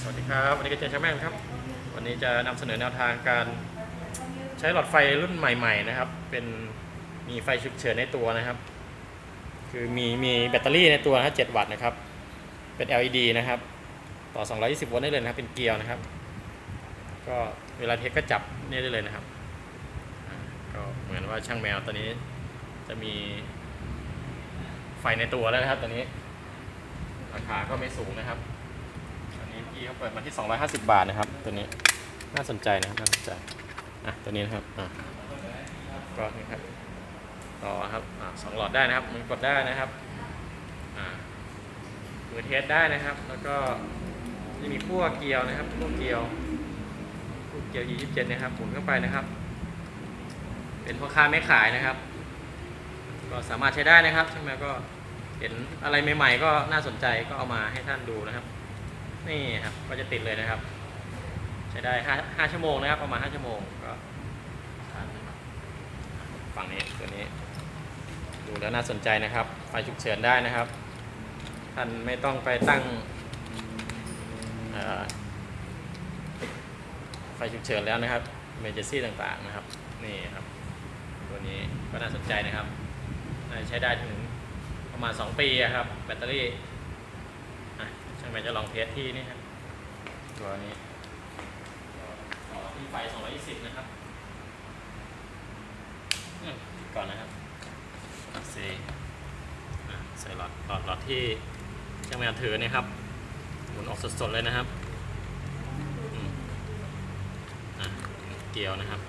สวัสดีครับ วันนี้ก็เจอช่างแม่ครับ วันนี้จะนำเสนอแนวทางการใช้หลอดไฟรุ่นใหม่ ๆ นะครับ เป็นมีไฟฉุกเฉินในตัวนะครับ คือมีมีแบตเตอรี่ในตัวนะ7วัตต์นะครับ เป็น LED นะครับ ต่อ 220 โวลต์ได้เลยนะครับ เป็นเกลียวนะครับ ก็เวลาเทสก็จับนี่ได้เลยนะครับ ก็เหมือนว่าช่างแมวตอนนี้จะมีไฟในตัวแล้วนะครับตอนนี้ ราคาก็ไม่สูงนะครับี้เปิดมาที่ 250 บาทนะครับ ตัวนี้น่าสนใจนะครับน่าสนใจอะตัวนี้นะครับอะก็นี่ครับต่อครับอะสองหลอดได้นะครับมันกดได้นะครับอะมือเทสได้นะครับ แล้วก็จะมีขั้วเกลียวนะครับขั้วเกลียวขั้วเกลียว E27 นะครับหมุนเข้าไปนะครับ เป็นพ่อค้าไม่ขายนะครับ ก็สามารถใช้ได้นะครับใช่ไหมก็เห็นอะไรใหม่ ๆ ก็น่าสนใจก็เอามาให้ท่านดูนะครับ นี่ครับก็จะติดเลยนะครับ ใช้ได้ห้าห้าชั่วโมงนะครับ ประมาณห้าชั่วโมงก็ฝั่งนี้ตัวนี้ ดูแล้วน่าสนใจนะครับ ไฟฉุกเฉินได้นะครับ ท่านไม่ต้องไปตั้งไฟฉุกเฉินแล้วนะครับเมเจซี่ต่างๆนะครับ นี่ครับ ตัวนี้ก็น่าสนใจนะครับ ใช้ได้ถึงประมาณ 2 ปีครับ แบตเตอรี่ อะช่างแมนจะลองเทสที่นี่ครับตัวนี้ต่อที่ไฟ 220 นะครับอืมก่อนนะครับเซอะใส่หลอดหลอดหลอดที่ช่างแมนถือเนี่ยครับ หมุนออกสดๆเลยนะครับอืมอะเกี่ยวนะครับ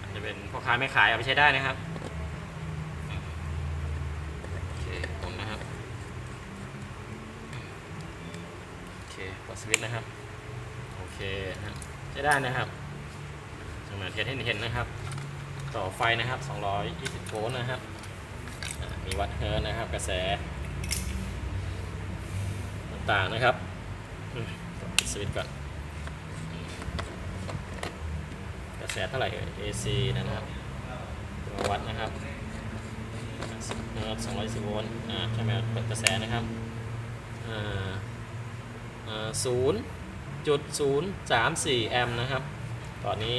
อาจจะเป็นพ่อค้าไม่ขายเอาไปใช้ได้นะครับโอเคหมุนนะครับ โอเคก ดสวิตช์นะครับ โอเคนะใช้ได้นะครับจะมาเทสให้เห็นนะครับ ต่อไฟนะครับ 220โวลต์นะครับ มีวัดเฮิร์ตนะครับ กระแส ต่างๆนะครับสวิตช์ก่อน กระแสเท่าไหร่เอ่ย AC นะครับตัววัดนะครับเฮิร์ตซ์210โวลต์อ่าใช่ไหมเปิดกระแสนะครับอ่า ศูนย์จุดศูนย์สามสี่แอมป์นะครับ ตอนนี้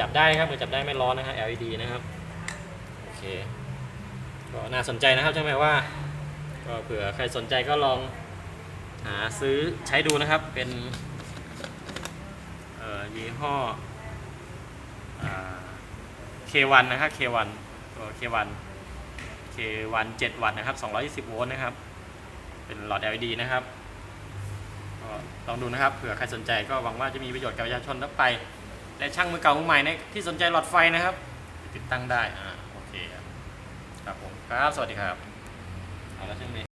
จับได้ครับมือจับได้ไม่ร้อนนะครับ LED นะครับโอเคก็น่าสนใจนะครับใช่ไหมว่าก็เผื่อใครสนใจก็ลองหาซื้อใช้ดูนะครับเป็นยี่ห้อ K1 นะครับ K1 ตัว K1 K1 7 วัตต์นะครับ220 โวลต์นะครับ เป็นหลอด LED นะครับ ก็ลองดูนะครับเผื่อใครสนใจก็หวังว่าจะมีประโยชน์กับประชาชนทั่วไป และช่างมือเก่ามือใหม่ในที่สนใจหลอดไฟนะครับ ติดตั้งได้อ่าโอเคครับครับผมครับสวัสดีครับเอาละช่างเมย์